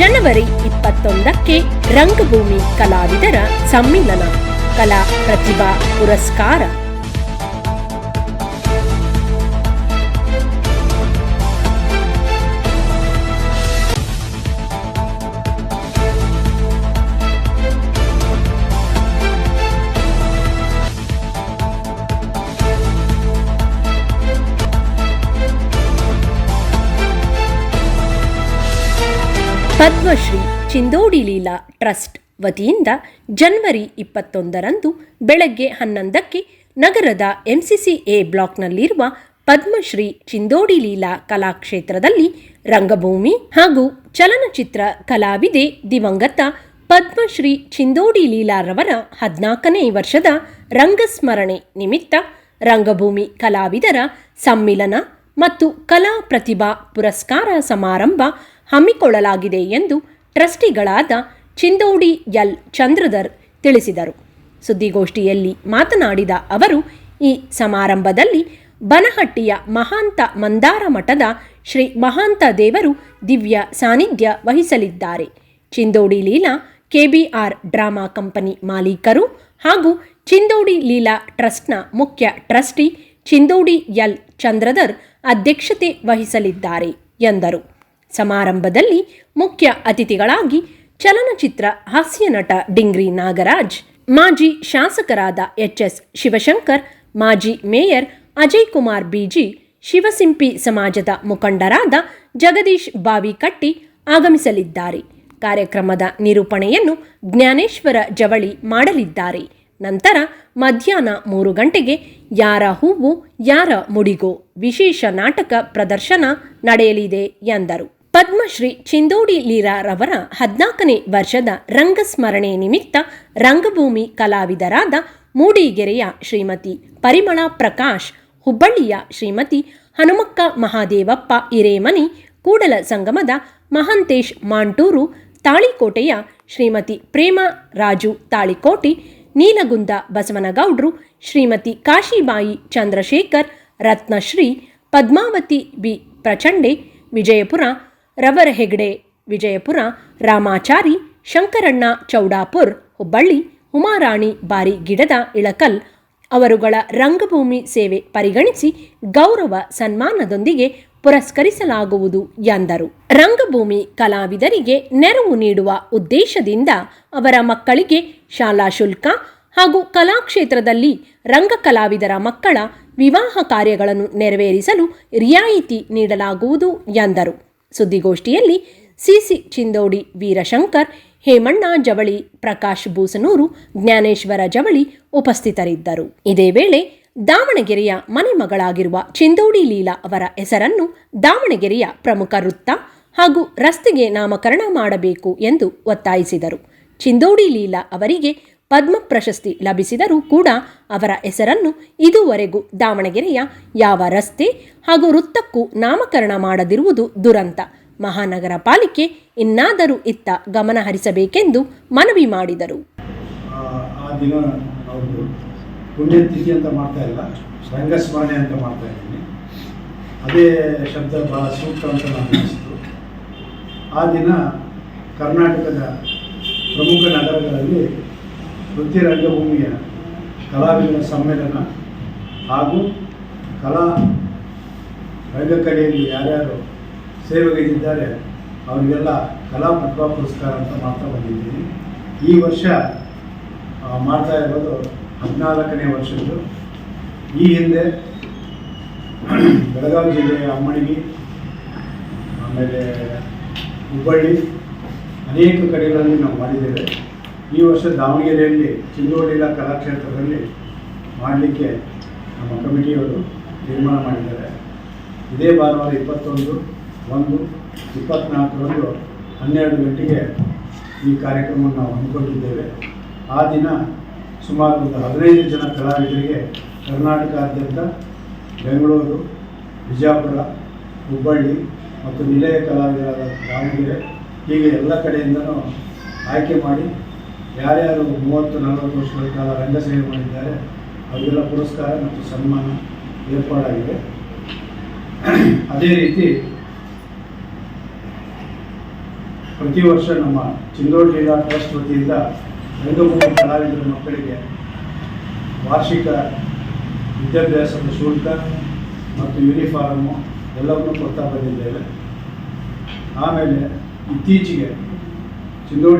ಜನವರಿ ಇಪ್ಪತ್ತೊಂದಕ್ಕೆ ರಂಗಭೂಮಿ ಕಲಾವಿದರ ಸಮ್ಮಿಲನ. ಕಲಾ ಪ್ರತಿಭಾ ಪುರಸ್ಕಾರ. ಪದ್ಮಶ್ರೀ ಚಿಂದೋಡಿ ಲೀಲಾ ಟ್ರಸ್ಟ್ ವತಿಯಿಂದ ಜನವರಿ ಇಪ್ಪತ್ತೊಂದರಂದು ಬೆಳಗ್ಗೆ ಹನ್ನೊಂದಕ್ಕೆ ನಗರದ ಎಂಸಿಸಿಎ ಬ್ಲಾಕ್ನಲ್ಲಿರುವ ಪದ್ಮಶ್ರೀ ಚಿಂದೋಡಿ ಲೀಲಾ ಕಲಾಕ್ಷೇತ್ರದಲ್ಲಿ ರಂಗಭೂಮಿ ಹಾಗೂ ಚಲನಚಿತ್ರ ಕಲಾವಿದೆ ದಿವಂಗತ ಪದ್ಮಶ್ರೀ ಚಿಂದೋಡಿ ಲೀಲಾರವರ ಹದಿನಾಲ್ಕನೇ ವರ್ಷದ ರಂಗಸ್ಮರಣೆ ನಿಮಿತ್ತ ರಂಗಭೂಮಿ ಕಲಾವಿದರ ಸಮ್ಮಿಲನ ಮತ್ತು ಕಲಾ ಪ್ರತಿಭಾ ಪುರಸ್ಕಾರ ಸಮಾರಂಭ ಹಮ್ಮಿಕೊಳ್ಳಲಾಗಿದೆ ಎಂದು ಟ್ರಸ್ಟಿಗಳಾದ ಚಿಂದೋಡಿ ಎಲ್. ಚಂದ್ರಧರ್ ತಿಳಿಸಿದರು. ಸುದ್ದಿಗೋಷ್ಠಿಯಲ್ಲಿ ಮಾತನಾಡಿದ ಅವರು, ಈ ಸಮಾರಂಭದಲ್ಲಿ ಬನಹಟ್ಟಿಯ ಮಹಾಂತ ಮಂದಾರ ಮಠದ ಶ್ರೀ ಮಹಾಂತ ದೇವರು ದಿವ್ಯ ಸಾನ್ನಿಧ್ಯ ವಹಿಸಲಿದ್ದಾರೆ. Chindodi Leela, KBR drama company ಮಾಲೀಕರು ಹಾಗೂ ಚಿಂದೋಡಿ ಲೀಲಾ ಟ್ರಸ್ಟ್ನ ಮುಖ್ಯ ಟ್ರಸ್ಟಿ ಚಿಂದೋಡಿ ಎಲ್. ಚಂದ್ರಧರ್ ಅಧ್ಯಕ್ಷತೆ ವಹಿಸಲಿದ್ದಾರೆ ಎಂದರು. ಸಮಾರಂಭದಲ್ಲಿ ಮುಖ್ಯ ಅತಿಥಿಗಳಾಗಿ ಚಲನಚಿತ್ರ ಹಾಸ್ಯ ನಟ ಡಿಂಗ್ರಿ ನಾಗರಾಜ್, ಮಾಜಿ ಶಾಸಕರಾದ ಎಚ್ ಎಸ್ ಶಿವಶಂಕರ್, ಮಾಜಿ ಮೇಯರ್ ಅಜಯ್ ಕುಮಾರ್ ಬಿಜಿ, ಶಿವಸಿಂಪಿ ಸಮಾಜದ ಮುಖಂಡರಾದ ಜಗದೀಶ್ ಬಾವಿಕಟ್ಟಿ ಆಗಮಿಸಲಿದ್ದಾರೆ. ಕಾರ್ಯಕ್ರಮದ ನಿರೂಪಣೆಯನ್ನು ಜ್ಞಾನೇಶ್ವರ ಜವಳಿ ಮಾಡಲಿದ್ದಾರೆ. ನಂತರ ಮಧ್ಯಾಹ್ನ ಮೂರು ಗಂಟೆಗೆ ಯಾರ ಹೂವು, ಯಾರ ಮುಡಿಗೋ ವಿಶೇಷ ನಾಟಕ ಪ್ರದರ್ಶನ ನಡೆಯಲಿದೆ ಎಂದರು. ಪದ್ಮಶ್ರೀ ಚಿಂದೋಡಿ ಲೀರಾರವರ ಹದಿನಾಲ್ಕನೇ ವರ್ಷದ ರಂಗಸ್ಮರಣೆ ನಿಮಿತ್ತ ರಂಗಭೂಮಿ ಕಲಾವಿದರಾದ ಮೂಡಿಗೆರೆಯ ಶ್ರೀಮತಿ ಪರಿಮಳ ಪ್ರಕಾಶ್, ಹುಬ್ಬಳ್ಳಿಯ ಶ್ರೀಮತಿ ಹನುಮಕ್ಕ ಮಹಾದೇವಪ್ಪ ಹಿರೇಮನಿ, ಕೂಡಲ ಸಂಗಮದ ಮಹಂತೇಶ್ ಮಾಂಟೂರು, ತಾಳಿಕೋಟೆಯ ಶ್ರೀಮತಿ ಪ್ರೇಮ ರಾಜು ತಾಳಿಕೋಟಿ, ನೀಲಗುಂದ ಬಸವನಗೌಡ್ರು, ಶ್ರೀಮತಿ ಕಾಶಿಬಾಯಿ ಚಂದ್ರಶೇಖರ್, ರತ್ನಶ್ರೀ, ಪದ್ಮಾವತಿ ಬಿ ಪ್ರಚಂಡೆ, ವಿಜಯಪುರ ರವರ ಹೆಗಡೆ ವಿಜಯಪುರ, ರಾಮಾಚಾರಿ, ಶಂಕರಣ್ಣ, ಚೌಡಾಪುರ್, ಹುಬ್ಬಳ್ಳಿ, ಉಮಾರಾಣಿ, ಬಾರಿ ಗಿಡದ ಇಳಕಲ್ ಅವರುಗಳ ರಂಗಭೂಮಿ ಸೇವೆ ಪರಿಗಣಿಸಿ ಗೌರವ ಸನ್ಮಾನದೊಂದಿಗೆ ಪುರಸ್ಕರಿಸಲಾಗುವುದು ಎಂದರು. ರಂಗಭೂಮಿ ಕಲಾವಿದರಿಗೆ ನೆರವು ನೀಡುವ ಉದ್ದೇಶದಿಂದ ಅವರ ಮಕ್ಕಳಿಗೆ ಶಾಲಾ ಶುಲ್ಕ ಹಾಗೂ ಕಲಾಕ್ಷೇತ್ರದಲ್ಲಿ ರಂಗ ಕಲಾವಿದರ ಮಕ್ಕಳ ವಿವಾಹ ಕಾರ್ಯಗಳನ್ನು ನೆರವೇರಿಸಲು ರಿಯಾಯಿತಿ ನೀಡಲಾಗುವುದು ಎಂದರು. ಸುದ್ದಿಗೋಷ್ಠಿಯಲ್ಲಿ ಸಿಸಿ ಚಿಂದೋಡಿ ವೀರಶಂಕರ್, ಹೇಮಣ್ಣ ಜವಳಿ, ಪ್ರಕಾಶ್ ಬೂಸನೂರು, ಜ್ಞಾನೇಶ್ವರ ಜವಳಿ ಉಪಸ್ಥಿತರಿದ್ದರು. ಇದೇ ವೇಳೆ ದಾವಣಗೆರೆಯ ಮನೆಮಗಳಾಗಿರುವ ಚಿಂದೋಡಿ ಲೀಲಾ ಅವರ ಹೆಸರನ್ನು ದಾವಣಗೆರೆಯ ಪ್ರಮುಖ ವೃತ್ತ ಹಾಗೂ ರಸ್ತೆಗೆ ನಾಮಕರಣ ಮಾಡಬೇಕು ಎಂದು ಒತ್ತಾಯಿಸಿದರು. ಚಿಂದೋಡಿ ಲೀಲಾ ಅವರಿಗೆ ಪದ್ಮ ಪ್ರಶಸ್ತಿ ಲಭಿಸಿದರೂ ಕೂಡ ಅವರ ಹೆಸರನ್ನು ಇದುವರೆಗೂ ದಾವಣಗೆರೆಯ ಯಾವ ರಸ್ತೆ ಹಾಗೂ ವೃತ್ತಕ್ಕೂ ನಾಮಕರಣ ಮಾಡದಿರುವುದು ದುರಂತ. ಮಹಾನಗರ ಪಾಲಿಕೆ ಇನ್ನಾದರೂ ಇತ್ತ ಗಮನ ಹರಿಸಬೇಕೆಂದು ಮನವಿ ಮಾಡಿದರು. ಆ ದಿನ ಅವರು ಪುಣ್ಯತಿಥಿ ಅಂತ ಮಾಡ್ತಾ ಇಲ್ಲ. ರಂಗಸ್ಮರಣೆ ಅಂತ ಮಾಡ್ತಾ ಇದ್ದೀನಿ. ಅದೇ ಶಬ್ದ ಬಹಳ ಸೂಕ್ತ ಅಂತ ನಾನು ಅನಿಸ್ತು ಆ ದಿನ ಕರ್ನಾಟಕದ ಪ್ರಮುಖ ನಗರಗಳಲ್ಲಿ ವೃತ್ತಿ ರಂಗಭೂಮಿಯ ಕಲಾವಿದರ ಸಮ್ಮೇಳನ ಹಾಗೂ ಕಲಾ ರಂಗಕಲೆಯಲ್ಲಿ ಯಾರ್ಯಾರು ಸೇವೆಗೈದಿದ್ದಾರೆ, ಅವರಿಗೆಲ್ಲ ಕಲಾ ಪ್ರತಿಭಾ ಪುರಸ್ಕಾರ ಅಂತ ಮಾಡ್ತಾ ಬಂದಿದ್ದೀನಿ. ಈ ವರ್ಷ ಮಾಡ್ತಾ ಇರೋದು ಹದಿನಾಲ್ಕನೇ ವರ್ಷದ್ದು. ಈ ಹಿಂದೆ ಬೆಳಗಾವಿ ಜಿಲ್ಲೆಯ ಅಮ್ಮಣಿಗಿ, ಆಮೇಲೆ ಹುಬ್ಬಳ್ಳಿ, ಅನೇಕ ಕಡೆಗಳಲ್ಲಿ ನಾವು ಮಾಡಿದ್ದೇವೆ. ಈ ವರ್ಷ ದಾವಣಗೆರೆಯಲ್ಲಿ ಚಿಂದೋಡಿಲ ಕಲಾಕ್ಷೇತ್ರದಲ್ಲಿ ಮಾಡಲಿಕ್ಕೆ ನಮ್ಮ ಕಮಿಟಿಯವರು ತೀರ್ಮಾನ ಮಾಡಿದ್ದಾರೆ. ಇದೇ ಭಾನುವಾರ ಇಪ್ಪತ್ತೊಂದು, ಒಂದು, ಇಪ್ಪತ್ನಾಲ್ಕರಂದು ಹನ್ನೆರಡು ಗಂಟೆಗೆ ಈ ಕಾರ್ಯಕ್ರಮವನ್ನು ನಾವು ಹಮ್ಮಿಕೊಂಡಿದ್ದೇವೆ. ಆ ದಿನ ಸುಮಾರು ಒಂದು ಹದಿನೈದು ಜನ ಕಲಾವಿದರಿಗೆ ಕರ್ನಾಟಕಾದ್ಯಂತ ಬೆಂಗಳೂರು ವಿಜಯಪುರ ಹುಬ್ಬಳ್ಳಿ ಮತ್ತು ನಿಲಯ ಕಲಾವಿದರಾದ ದಾವಣಗೆರೆ ಹೀಗೆ ಎಲ್ಲ ಕಡೆಯಿಂದಲೂ ಆಯ್ಕೆ ಮಾಡಿ ಯಾರ್ಯಾರು ಮೂವತ್ತು, ನಲವತ್ತು ವರ್ಷಗಳ ಕಾಲ ರಂಗಸೇವೆ ಮಾಡಿದ್ದಾರೆ, ಅವರಿಗೆಲ್ಲ ಪುರಸ್ಕಾರ ಮತ್ತು ಸನ್ಮಾನ ಏರ್ಪಾಡಾಗಿದೆ. ಅದೇ ರೀತಿ ಪ್ರತಿ ವರ್ಷ ನಮ್ಮ ಚಿಂದೋಡ್ ಜಿಲ್ಲಾ ಟ್ರಸ್ಟ್ ವತಿಯಿಂದ ರಂಗಭೂಮಿ ಕಲಾವಿದರ ಮಕ್ಕಳಿಗೆ ವಾರ್ಷಿಕ ವಿದ್ಯಾಭ್ಯಾಸದ ಶುಲ್ಕ ಮತ್ತು ಯೂನಿಫಾರ್ಮು ಎಲ್ಲವನ್ನೂ ಕೊಡ್ತಾ ಬಂದಿದ್ದೇವೆ. ಆಮೇಲೆ ಇತ್ತೀಚೆಗೆ ಚಿಂದೋಡಿ